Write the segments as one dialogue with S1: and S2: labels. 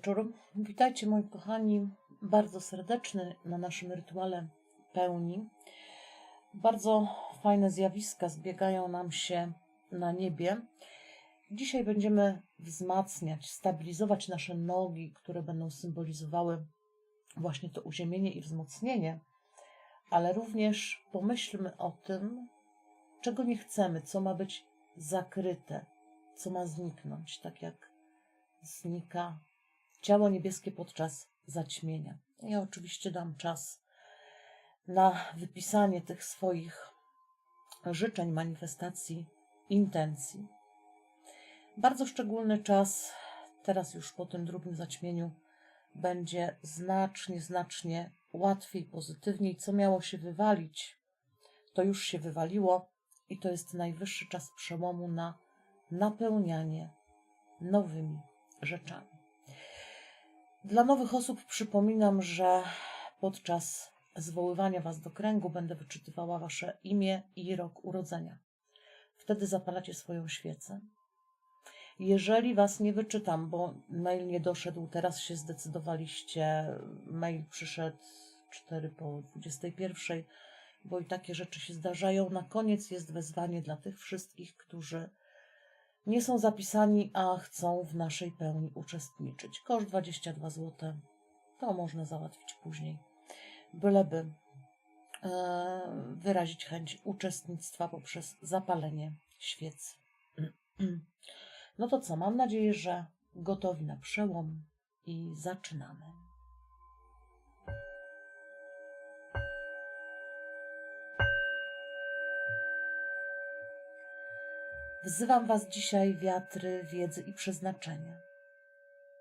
S1: Wieczór. Witajcie moi kochani bardzo serdeczny na naszym rytuale pełni. Bardzo fajne zjawiska zbiegają nam się na niebie. Dzisiaj będziemy wzmacniać, stabilizować nasze nogi, które będą symbolizowały właśnie to uziemienie i wzmocnienie, ale również pomyślmy o tym, czego nie chcemy, co ma być zakryte, co ma zniknąć, tak jak znika ciało niebieskie podczas zaćmienia. Ja oczywiście dam czas na wypisanie tych swoich życzeń, manifestacji, intencji. Bardzo szczególny czas, teraz już po tym drugim zaćmieniu, będzie znacznie, znacznie łatwiej, pozytywniej. Co miało się wywalić, to już się wywaliło i to jest najwyższy czas przełomu na napełnianie nowymi rzeczami. Dla nowych osób przypominam, że podczas zwoływania Was do kręgu będę wyczytywała Wasze imię i rok urodzenia. Wtedy zapalacie swoją świecę. Jeżeli Was nie wyczytam, bo mail nie doszedł, teraz się zdecydowaliście, mail przyszedł 4 po 21, bo i takie rzeczy się zdarzają. Na koniec jest wezwanie dla tych wszystkich, którzy nie są zapisani, a chcą w naszej pełni uczestniczyć. Koszt 22 zł. To można załatwić później. Byleby e, wyrazić chęć uczestnictwa poprzez zapalenie świec. No to co? Mam nadzieję, że gotowi na przełom i zaczynamy. Wzywam Was dzisiaj, wiatry wiedzy i przeznaczenia.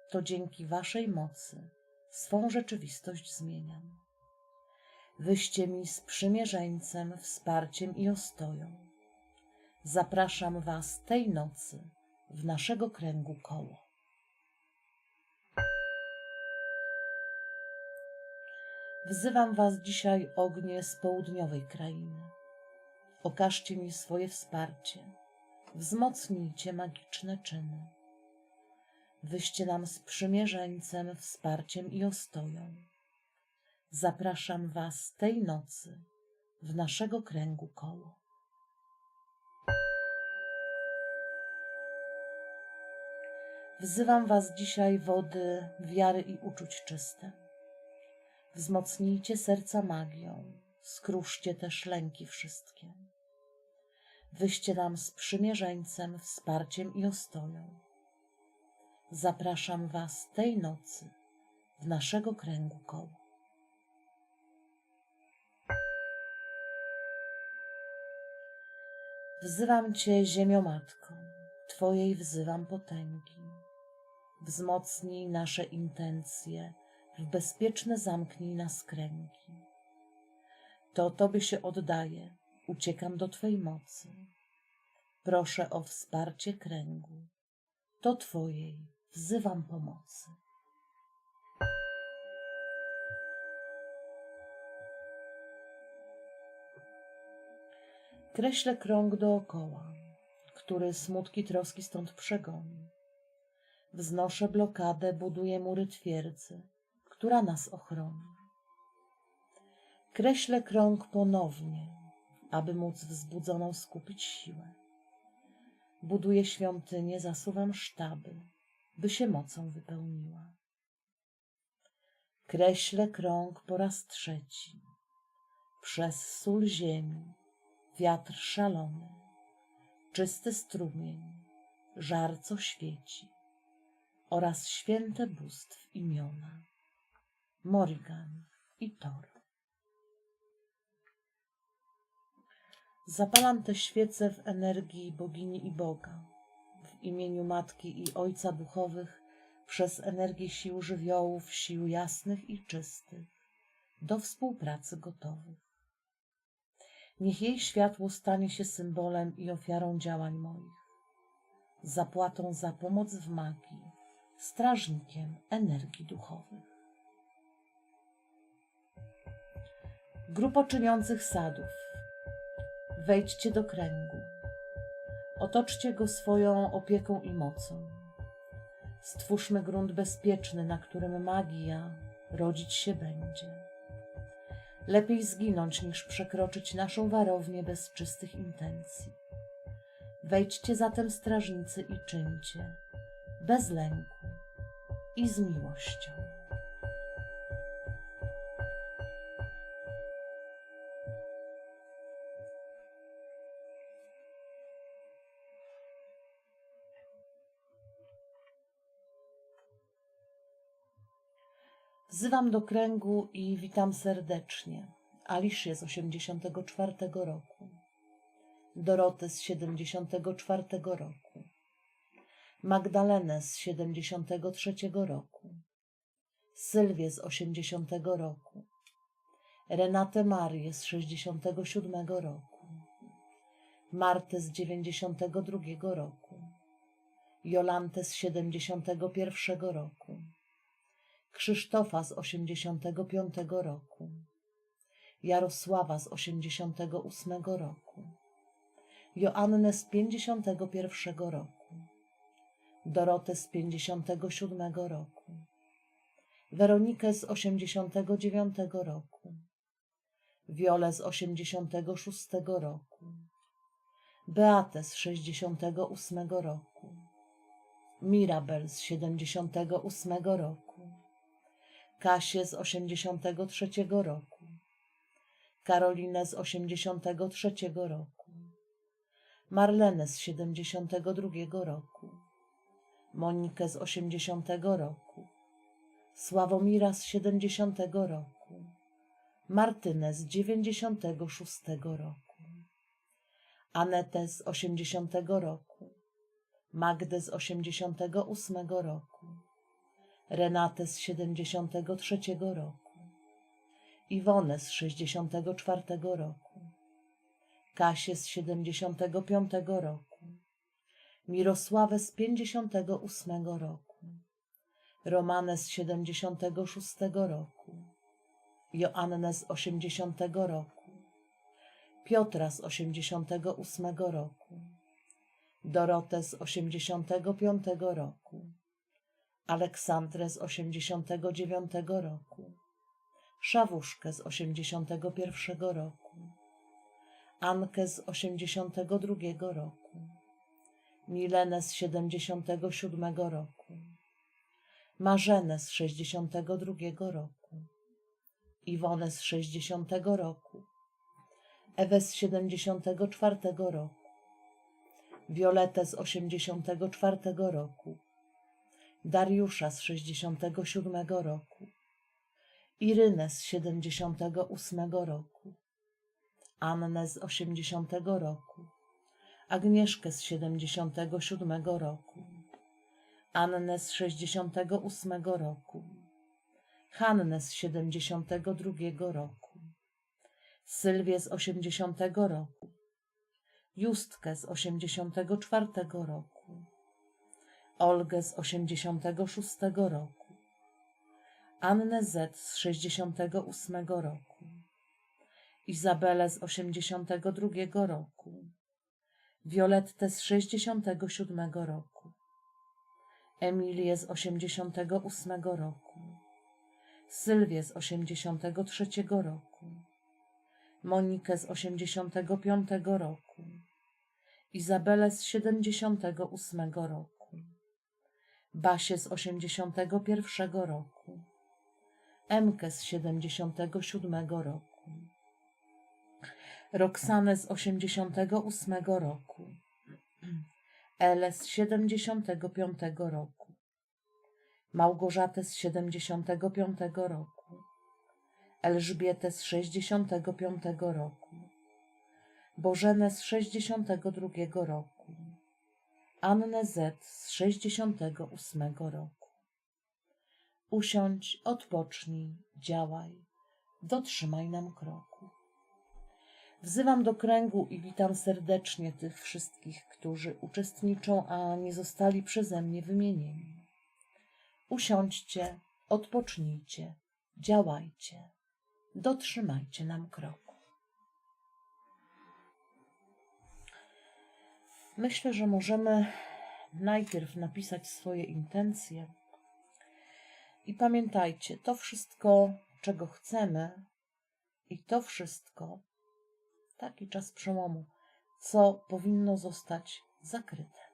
S1: To dzięki Waszej mocy swą rzeczywistość zmieniam. Wyście mi sprzymierzeńcem, wsparciem i ostoją. Zapraszam Was tej nocy w naszego kręgu koło. Wzywam Was dzisiaj, ognie z południowej krainy. Okażcie mi swoje wsparcie wzmocnijcie magiczne czyny. Wyście nam sprzymierzeńcem, wsparciem i ostoją. Zapraszam Was tej nocy w naszego kręgu koło. Wzywam Was dzisiaj wody wiary i uczuć czyste. Wzmocnijcie serca magią, skruszcie też lęki wszystkie. Wyście nam sprzymierzeńcem, wsparciem i ostoją. Zapraszam Was tej nocy w naszego kręgu koło. Wzywam Cię, Ziemio Matko, Twojej wzywam potęgi. Wzmocnij nasze intencje, w bezpieczne zamknij nas kręgi. To Tobie się oddaje, uciekam do Twej mocy. Proszę o wsparcie kręgu. To Twojej wzywam pomocy. Kreślę krąg dookoła, który smutki troski stąd przegoni. Wznoszę blokadę, buduję mury twierdzy, która nas ochroni. Kreślę krąg ponownie, aby móc wzbudzoną skupić siłę. Buduję świątynię, zasuwam sztaby, by się mocą wypełniła. Kreślę krąg po raz trzeci, przez sól ziemi, wiatr szalony, czysty strumień, żar co świeci oraz święte bóstw imiona, Morrigan i Thor. Zapalam te świece w energii bogini i Boga, w imieniu Matki i Ojca Duchowych, przez energię sił żywiołów, sił jasnych i czystych, do współpracy gotowych. Niech jej światło stanie się symbolem i ofiarą działań moich, zapłatą za pomoc w magii, strażnikiem energii duchowych. Grupo czyniących sadów, Wejdźcie do kręgu. Otoczcie go swoją opieką i mocą. Stwórzmy grunt bezpieczny, na którym magia rodzić się będzie. Lepiej zginąć, niż przekroczyć naszą warownię bez czystych intencji. Wejdźcie zatem, strażnicy, i czyńcie, bez lęku i z miłością. Wzywam do kręgu i witam serdecznie. Aliszę z 84 roku, Dorotę z 74 roku, Magdalenę z 73 roku, Sylwię z 80 roku, Renatę Marię z 67 roku, Martę z 92 roku, Jolantę z 71 roku, Krzysztofa z 85 roku, Jarosława z 88 roku, Joannę z 51 roku, Dorotę z 57 roku, Weronikę z 89 roku, Wiolę z 86 roku, Beatę z 68 roku, Mirabel z 78 roku, Kasię z 83 roku, Karolinę z 83 roku, Marlenę z 72 roku, Monikę z 80 roku, Sławomira z 70 roku, Martynę z 96 roku, Anetę z 80 roku, Magdę z 88 roku, Renatę z 73 roku, Iwonę z 64 roku, Kasię z 75 roku, Mirosławę z 58 roku, Romanę z 76 roku, Joannę z 80 roku, Piotra z 88 roku, Dorotę z 85 roku, Aleksandrę z 89 roku, Szawuszkę z 81 roku, Ankę z 82 roku, Milenę z 77 roku, Marzenę z 62 roku, Iwonę z 60 roku, Ewę z 74 roku, Violetę z 84 roku, Dariusza z 67 roku, Irynę z 78 roku, Annę z 80 roku, Agnieszkę z 77 roku, Annę z 68 roku, Hannę z 72 roku, Sylwię z 80 roku, Justkę z 84 roku, Olgę z 86 roku, Annę Z z 68 roku, Izabelę z 82 roku, Violettę z 67 roku, Emilię z 88 roku, Sylwię z 83 roku, Monikę z 85 roku, Izabelę z 78 roku, Basię z 81 roku, Emkę z 77 roku, Roxanę z 88 roku, Elę z 75 roku, Małgorzatę z 75 roku, Elżbietę z 65 roku, Bożenę z 62 roku, Annę Z z 68 roku. Usiądź, odpocznij, działaj, dotrzymaj nam kroku. Wzywam do kręgu i witam serdecznie tych wszystkich, którzy uczestniczą, a nie zostali przeze mnie wymienieni. Usiądźcie, odpocznijcie, działajcie, dotrzymajcie nam kroku. Myślę, że możemy najpierw napisać swoje intencje. I pamiętajcie, to wszystko, czego chcemy, i to wszystko, taki czas przełomu, co powinno zostać zakryte.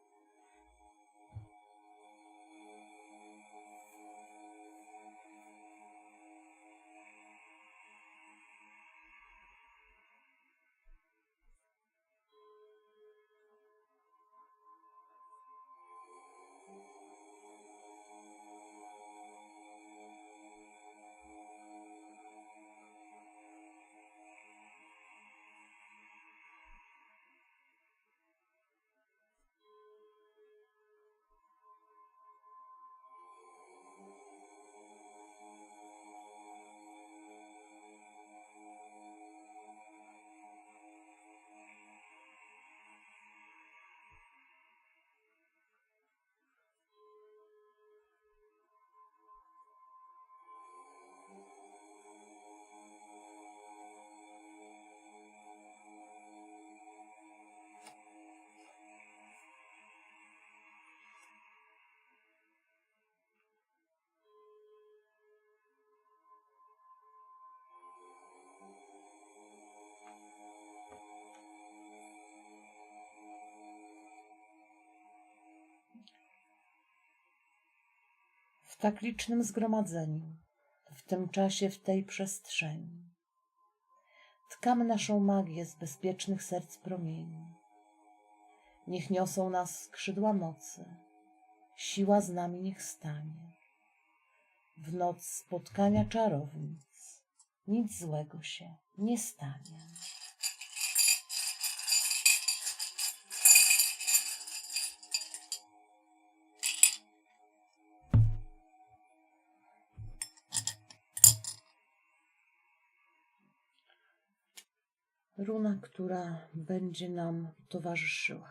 S1: W tak licznym zgromadzeniu, w tym czasie, w tej przestrzeni. Tkamy naszą magię z bezpiecznych serc promieni. Niech niosą nas skrzydła mocy, siła z nami niech stanie. W noc spotkania czarownic nic złego się nie stanie. Runa, która będzie nam towarzyszyła.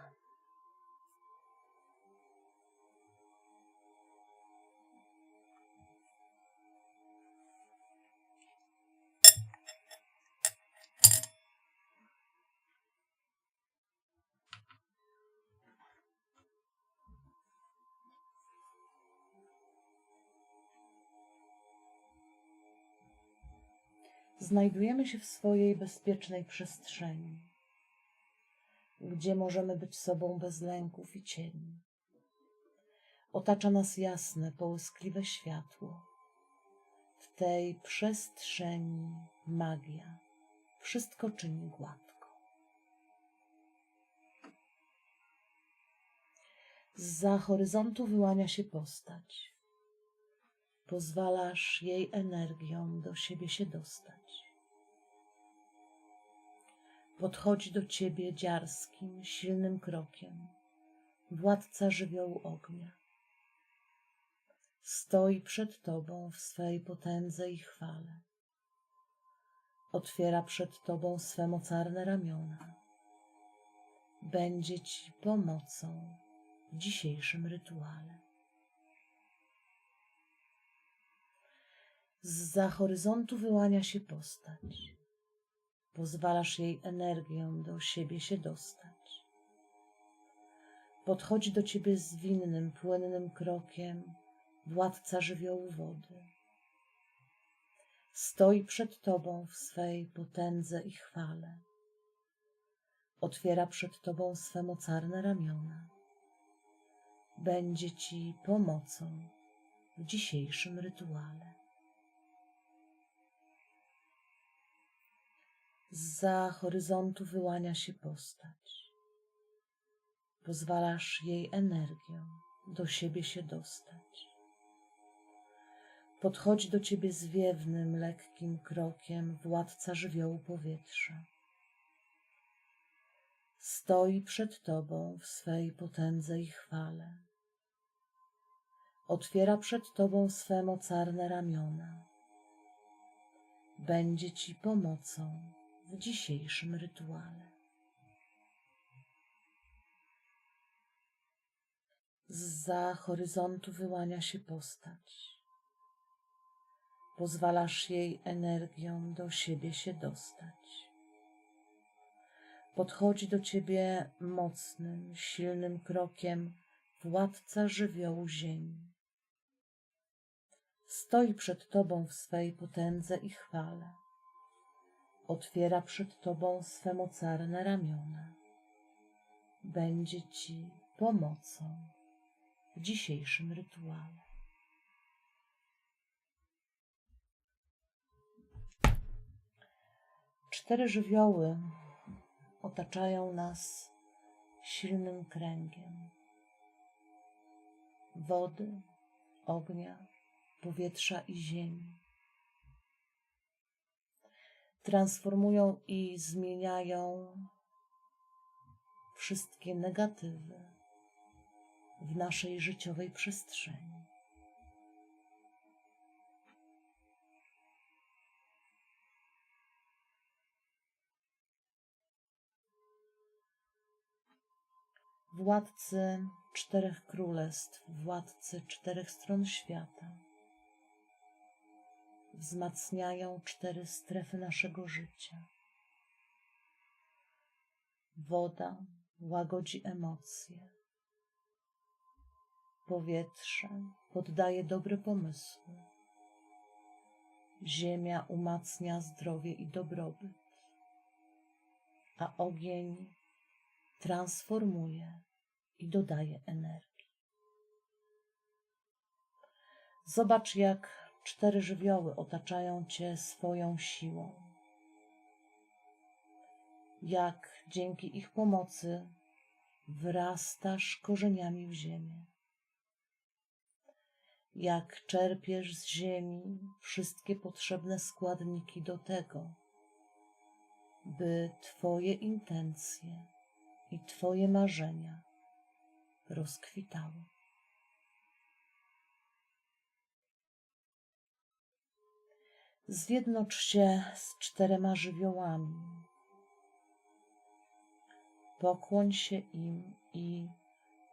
S1: Znajdujemy się w swojej bezpiecznej przestrzeni, gdzie możemy być sobą bez lęków i cieni. Otacza nas jasne, połyskliwe światło. W tej przestrzeni magia wszystko czyni gładko. Za horyzontu wyłania się postać. Pozwalasz jej energią do siebie się dostać. Podchodzi do ciebie dziarskim, silnym krokiem, władca żywiołu ognia. Stoi przed tobą w swej potędze i chwale. Otwiera przed tobą swe mocarne ramiona. Będzie ci pomocą w dzisiejszym rytuale. Zza horyzontu wyłania się postać. Pozwalasz jej energię do siebie się dostać. Podchodzi do ciebie zwinnym, płynnym krokiem władca żywiołu wody. Stoi przed tobą w swej potędze i chwale. Otwiera przed tobą swe mocarne ramiona. Będzie ci pomocą w dzisiejszym rytuale. Za horyzontu wyłania się postać. Pozwalasz jej energią do siebie się dostać. Podchodzi do ciebie zwiewnym, lekkim krokiem władca żywiołu powietrza. Stoi przed tobą w swej potędze i chwale. Otwiera przed tobą swe mocarne ramiona. Będzie ci pomocą w dzisiejszym rytuale. Za horyzontu wyłania się postać. Pozwalasz jej energią do siebie się dostać. Podchodzi do ciebie mocnym, silnym krokiem władca żywiołu ziemi. Stoi przed Tobą w swej potędze i chwale. Otwiera przed Tobą swe mocarne ramiona. Będzie Ci pomocą w dzisiejszym rytuale. Cztery żywioły otaczają nas silnym kręgiem wody, ognia, powietrza i ziemi. Transformują i zmieniają wszystkie negatywy w naszej życiowej przestrzeni. władcy czterech królestw, władcy czterech stron świata. Wzmacniają cztery strefy naszego życia. Woda łagodzi emocje. Powietrze poddaje dobre pomysły. Ziemia umacnia zdrowie i dobrobyt, a ogień transformuje i dodaje energii. Zobacz, jak cztery żywioły otaczają Cię swoją siłą. Jak dzięki ich pomocy wrastasz korzeniami w ziemię. Jak czerpiesz z ziemi wszystkie potrzebne składniki do tego, by Twoje intencje i Twoje marzenia rozkwitały. Zjednocz się z czterema żywiołami. Pokłoń się im i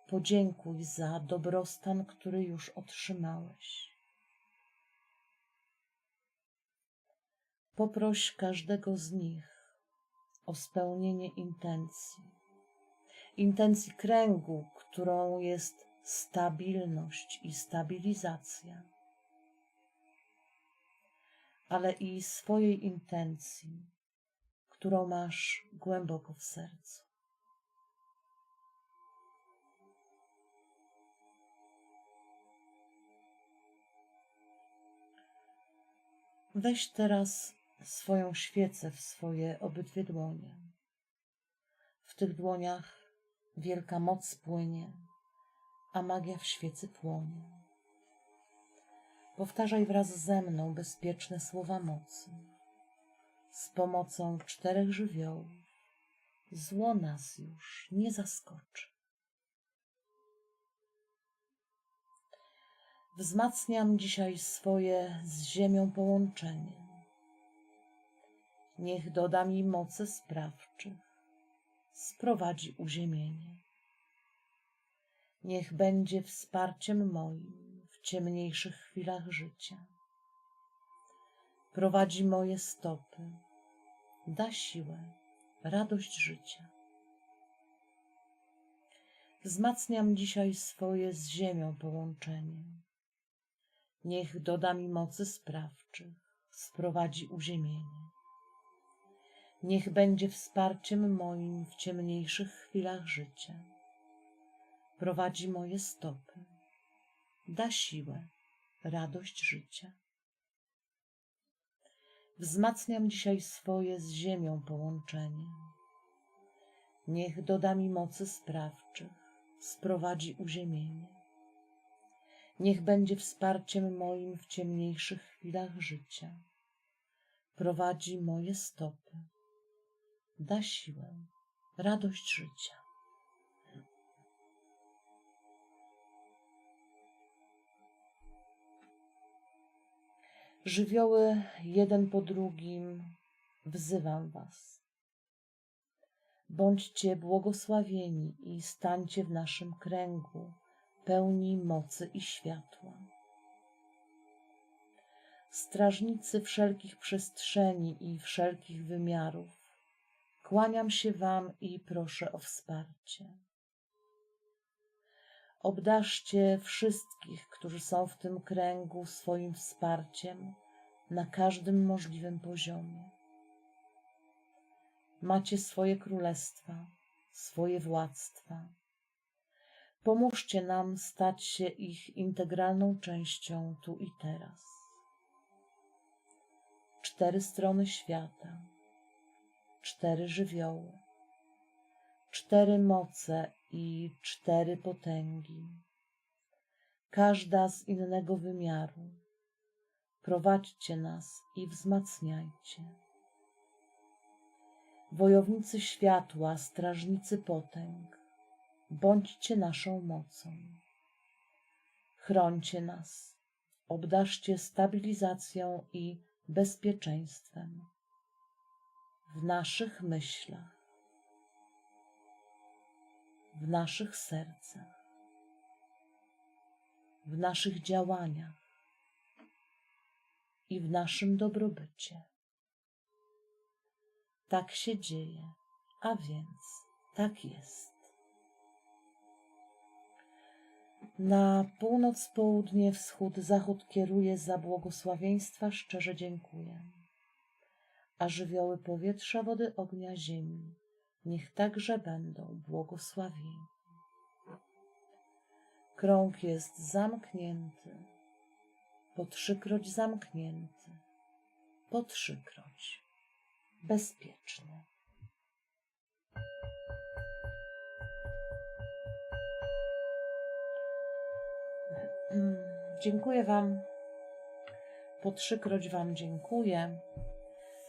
S1: podziękuj za dobrostan, który już otrzymałeś. Poproś każdego z nich o spełnienie intencji intencji kręgu, którą jest stabilność i stabilizacja, ale i swojej intencji, którą masz głęboko w sercu. Weź teraz swoją świecę w swoje obydwie dłonie. W tych dłoniach Wielka moc płynie, a magia w świecy płonie. Powtarzaj wraz ze mną bezpieczne słowa mocy. Z pomocą czterech żywiołów zło nas już nie zaskoczy. Wzmacniam dzisiaj swoje z ziemią połączenie. Niech doda mi mocy sprawczych sprowadzi uziemienie. Niech będzie wsparciem moim w ciemniejszych chwilach życia. Prowadzi moje stopy, da siłę, radość życia. Wzmacniam dzisiaj swoje z ziemią połączenie. Niech doda mi mocy sprawczych, sprowadzi uziemienie. Niech będzie wsparciem moim w ciemniejszych chwilach życia. Prowadzi moje stopy, da siłę, radość życia. Wzmacniam dzisiaj swoje z ziemią połączenie. Niech doda mi mocy sprawczych, sprowadzi uziemienie. Niech będzie wsparciem moim w ciemniejszych chwilach życia. Prowadzi moje stopy da siłę, radość życia. Żywioły jeden po drugim wzywam Was. Bądźcie błogosławieni i stańcie w naszym kręgu, pełni mocy i światła. Strażnicy wszelkich przestrzeni i wszelkich wymiarów, Kłaniam się Wam i proszę o wsparcie. Obdarzcie wszystkich, którzy są w tym kręgu swoim wsparciem na każdym możliwym poziomie. Macie swoje królestwa, swoje władztwa. Pomóżcie nam stać się ich integralną częścią tu i teraz. Cztery strony świata, cztery żywioły, cztery moce i cztery potęgi, każda z innego wymiaru. Prowadźcie nas i wzmacniajcie. Wojownicy światła, strażnicy potęg, bądźcie naszą mocą. Chrońcie nas, obdarzcie stabilizacją i bezpieczeństwem w naszych myślach, w naszych sercach, w naszych działaniach i w naszym dobrobycie. Tak się dzieje, a więc tak jest. Na północ, południe, wschód, zachód kieruję za błogosławieństwa, szczerze dziękuję. A żywioły powietrza, wody, ognia, ziemi, niech także będą błogosławieni. Krąg jest zamknięty, po trzykroć zamknięty, po trzykroć bezpieczny. Dziękuję Wam. Po trzykroć Wam dziękuję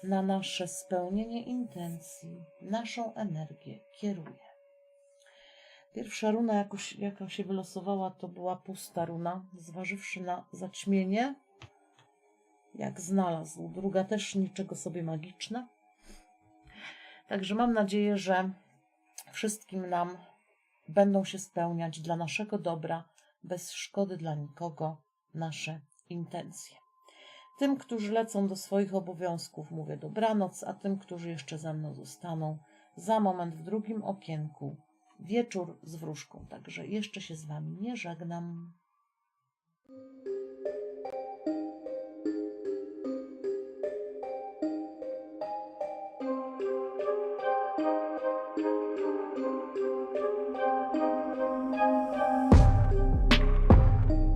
S1: na nasze spełnienie intencji, naszą energię kieruję. Pierwsza runa, jakoś, jaka się wylosowała, to była pusta runa, zważywszy na zaćmienie, jak znalazł. Druga też niczego sobie magiczna. Także mam nadzieję, że wszystkim nam będą się spełniać dla naszego dobra, bez szkody dla nikogo, nasze intencje. Tym, którzy lecą do swoich obowiązków, mówię dobranoc, a tym, którzy jeszcze ze mną zostaną, za moment w drugim okienku wieczór z wróżką. Także jeszcze się z Wami nie żegnam.